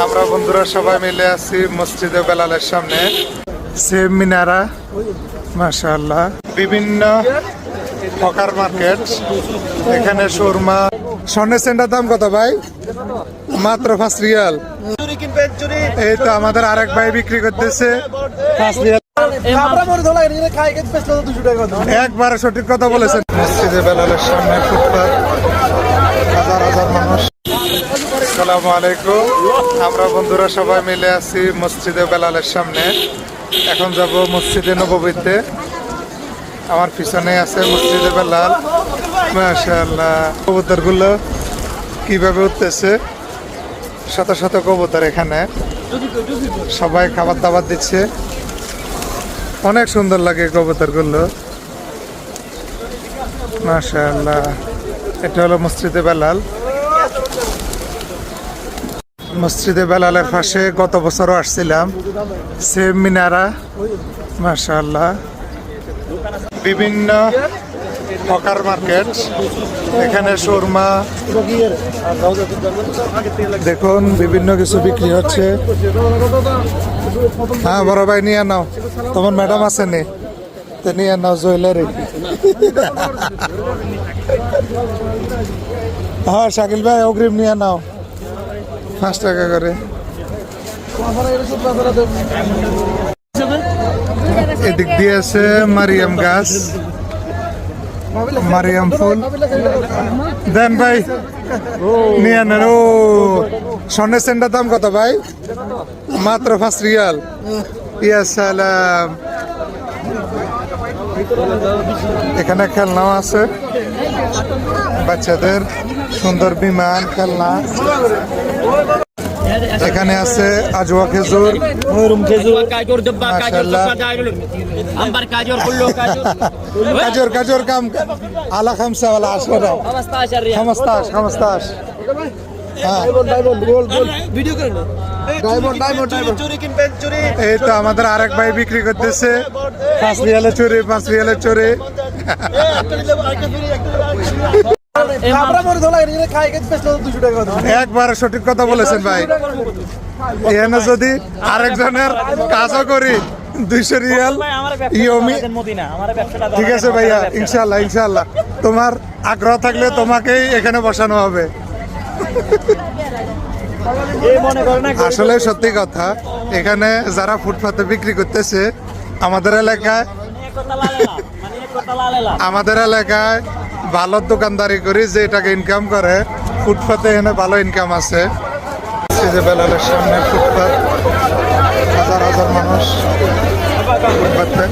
আমরা বন্ধুরা সবাই মিলে আছি মসজিদে বেলালের সামনে। সেম মিনারা মাশাআল্লাহ। বিভিন্ন হকার মার্কেট এখানে সুরমা স্বর্ণের সেন্টার দাম কত ভাই? মাত্র পাঁচ রিয়াল। এই তো আমাদের আরেক ভাই বিক্রি করতেছে। পাঁচ রিয়াল। একবারে সঠিক কথা বলেছেন। মসজিদে বেলালের সামনে ফুটপাত। হাজার হাজার মানুষ। আসসালামু আলাইকুম। আমরা বন্ধুরা সবাই মিলে আছি মসজিদে বেলালের সামনে। এখন যাব মসজিদে নববীতে। আমার পিছনে আছে মসজিদে বেলাল। মাশাআল্লাহ। কবুতরগুলো কীভাবে উঠতেছে? শত শত কবুতর এখানে। সবাই খাবার দাবার দিচ্ছে। অনেক সুন্দর লাগে কবুতরগুলো। মাশাআল্লাহ। এটা হলো মসজিদে বেলাল। মসজিদে বেলালের পাশে গত বছরও আসছিলাম। সেম মিনারা, মাশাআল্লাহ। বিভিন্ন হকার মার্কেট, এখানে সুরমা, দেখুন, বিভিন্ন কিছু বিক্রি হচ্ছে। হ্যাঁ বড় ভাই, নিয়ে নাও। তোমার ম্যাডাম আছে নি? নিয়ে নাও জুয়েলারি। হ্যাঁ শাকিল ভাই, অগ্রিম নিয়ে নাও। পাঁচ টাকা করে। এদিক দিয়ে আছে মারিয়াম গাছ। মারিয়াম ফুল। দেন ভাই, নিয়ে ও, স্বর্ণের সেন্টার দাম কত ভাই? মাত্র পাঁচ রিয়াল। ইয়া সালাম। এখানে খেলনাও আছে। বাচ্চাদের সুন্দর বিমান, খেলনা। এখানে আছে আজওয়া খেজুর। কাজর কাজর কাম আলা খামসা ওয়ালা আশরা 15 রিয়াল 15 15 ভিডিও করে না ডায়মন্ড ডায়মন্ড ডায়মন্ড চুরি কিনবেন চুরি এই তো আমাদের আরেক ভাই বিক্রি করতেছে। পাঁচ রিয়ালের চুরি পাঁচ রিয়ালের চুরি। একবারে সঠিক কথা বলেছেন ভাই। এখানে যদি আরেকজনের কাজও করি দুইশো রিয়াল ইয়মি ঠিক আছে ভাইয়া ইনশাল্লাহ ইনশাল্লাহ তোমার আগ্রহ থাকলে তোমাকেই এখানে বসানো হবে। আসলে সত্যি কথা, এখানে যারা ফুটপাতে বিক্রি করতেছে, আমাদের এলাকায় আমাদের এলাকায় ভালো দোকানদারি করি যে এটাকে ইনকাম করে। ফুটপাতে এখানে ভালো ইনকাম আছে। সামনে ফুটপাত, হাজার হাজার মানুষ ফুটপাতে।